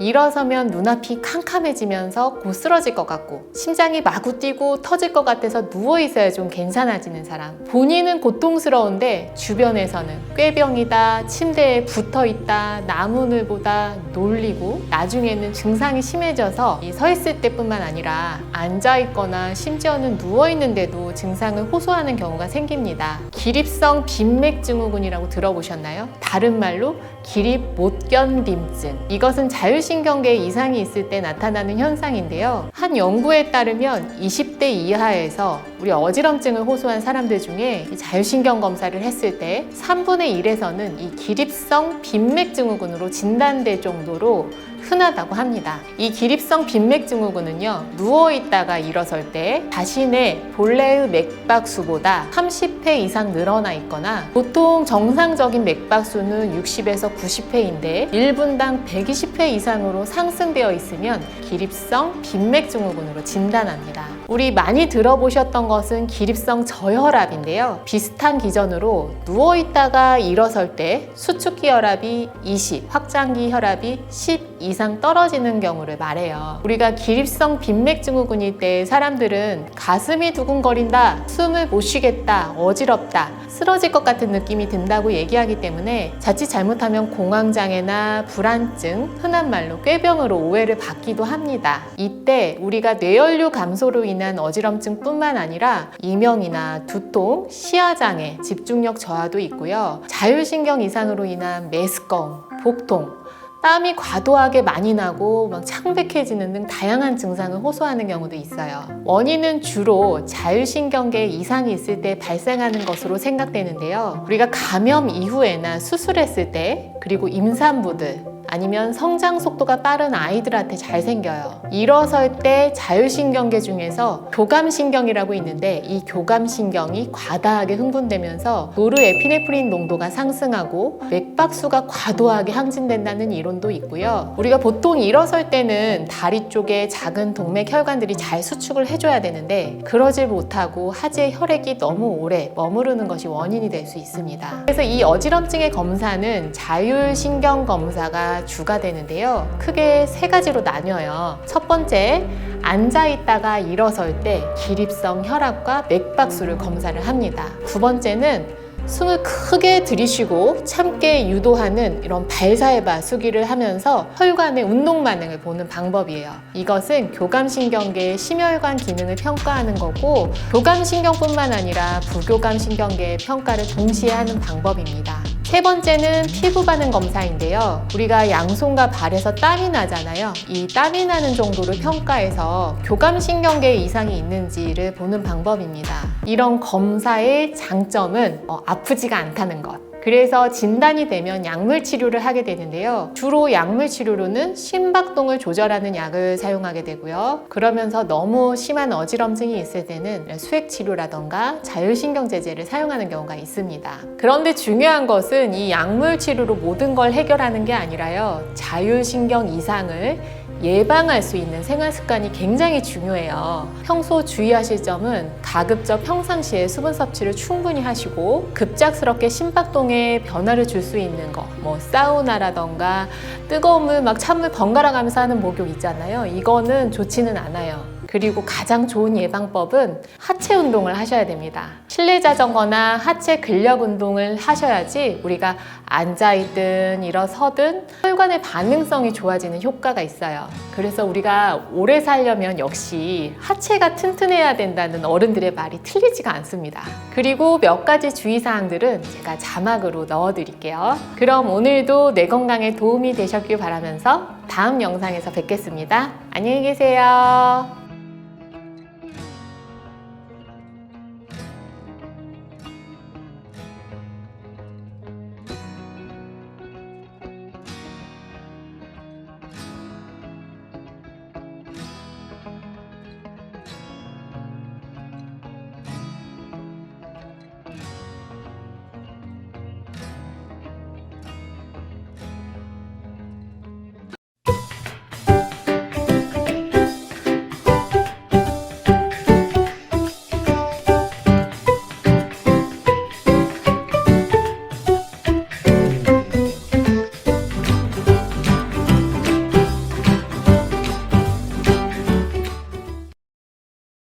일어서면 눈앞이 캄캄해지면서 곧 쓰러질 것 같고 심장이 마구 뛰고 터질 것 같아서 누워 있어야 좀 괜찮아지는 사람. 본인은 고통스러운데 주변에서는 꾀병이다, 침대에 붙어 있다, 나무늘 보다 놀리고 나중에는 증상이 심해져서 이서 있을 때뿐만 아니라 앉아 있거나 심지어는 누워 있는데도 증상을 호소하는 경우가 생깁니다. 기립성 빈맥증후군이라고 들어보셨나요? 다른 말로 기립 못견림증. 이것은 자율 신경계에 이상이 있을 때 나타나는 현상인데요. 한 연구에 따르면 20대 이하에서 우리 어지럼증을 호소한 사람들 중에 이 자율신경 검사를 했을 때 3분의 1에서는 이 기립성 빈맥 증후군으로 진단될 정도로 흔하다고 합니다. 이 기립성 빈맥 증후군은요, 누워있다가 일어설 때 자신의 본래의 맥박수보다 30회 이상 늘어나 있거나 보통 정상적인 맥박수는 60에서 90회인데 1분당 120회 이상으로 상승되어 있으면 기립성 빈맥 증후군으로 진단합니다. 우리 많이 들어보셨던 것은 기립성 저혈압인데요. 비슷한 기전으로 누워있다가 일어설 때 수축기 혈압이 20, 확장기 혈압이 10 이상 떨어지는 경우를 말해요. 우리가 기립성 빈맥 증후군일 때 사람들은 가슴이 두근거린다, 숨을 못 쉬겠다, 어지럽다, 쓰러질 것 같은 느낌이 든다고 얘기하기 때문에 자칫 잘못하면 공황장애나 불안증, 흔한 말로 꾀병으로 오해를 받기도 합니다. 이때 우리가 뇌연류 감소로 인한 어지럼증뿐만 아니라 이명이나 두통, 시야장애, 집중력 저하도 있고요. 자율신경 이상으로 인한 메스꺼움, 복통, 땀이 과도하게 많이 나고 막 창백해지는 등 다양한 증상을 호소하는 경우도 있어요. 원인은 주로 자율신경계 이상이 있을 때 발생하는 것으로 생각되는데요. 우리가 감염 이후에나 수술했을 때 그리고 임산부들 아니면 성장 속도가 빠른 아이들한테 잘 생겨요. 일어설 때 자율신경계 중에서 교감신경이라고 있는데 이 교감신경이 과다하게 흥분되면서 노르에피네프린 농도가 상승하고 맥박수가 과도하게 항진된다는 이론도 있고요. 우리가 보통 일어설 때는 다리 쪽에 작은 동맥 혈관들이 잘 수축을 해줘야 되는데 그러질 못하고 하지에 혈액이 너무 오래 머무르는 것이 원인이 될 수 있습니다. 그래서 이 어지럼증의 검사는 자율신경 검사가 주가 되는데요. 크게 세 가지로 나뉘어요. 첫 번째, 앉아 있다가 일어설 때 기립성 혈압과 맥박수를 검사를 합니다. 두 번째는 숨을 크게 들이쉬고 참게 유도하는 이런 발사해봐 수기를 하면서 혈관의 운동 반응을 보는 방법이에요. 이것은 교감신경계의 심혈관 기능을 평가하는 거고 교감신경뿐만 아니라 부교감신경계의 평가를 동시에 하는 방법입니다. 세 번째는 피부 반응 검사인데요. 우리가 양손과 발에서 땀이 나잖아요. 이 땀이 나는 정도를 평가해서 교감신경계에 이상이 있는지를 보는 방법입니다. 이런 검사의 장점은 어, 아프지가 않다는 것. 그래서 진단이 되면 약물 치료를 하게 되는데요. 주로 약물 치료로는 심박동을 조절하는 약을 사용하게 되고요. 그러면서 너무 심한 어지럼증이 있을 때는 수액 치료라던가 자율신경 제제를 사용하는 경우가 있습니다. 그런데 중요한 것은 이 약물 치료로 모든 걸 해결하는 게 아니라요. 자율신경 이상을 예방할 수 있는 생활 습관이 굉장히 중요해요. 평소 주의하실 점은 가급적 평상시에 수분 섭취를 충분히 하시고 급작스럽게 심박동 에 변화를 줄 수 있는 거, 뭐 사우나라던가 뜨거운 물 막 찬물 번갈아 가면서 하는 목욕 있잖아요. 이거는 좋지는 않아요. 그리고 가장 좋은 예방법은 하체 운동을 하셔야 됩니다. 실내 자전거나 하체 근력 운동을 하셔야지 우리가 앉아있든 일어서든 혈관의 반응성이 좋아지는 효과가 있어요. 그래서 우리가 오래 살려면 역시 하체가 튼튼해야 된다는 어른들의 말이 틀리지가 않습니다. 그리고 몇 가지 주의사항들은 제가 자막으로 넣어드릴게요. 그럼 오늘도 내 건강에 도움이 되셨길 바라면서 다음 영상에서 뵙겠습니다. 안녕히 계세요.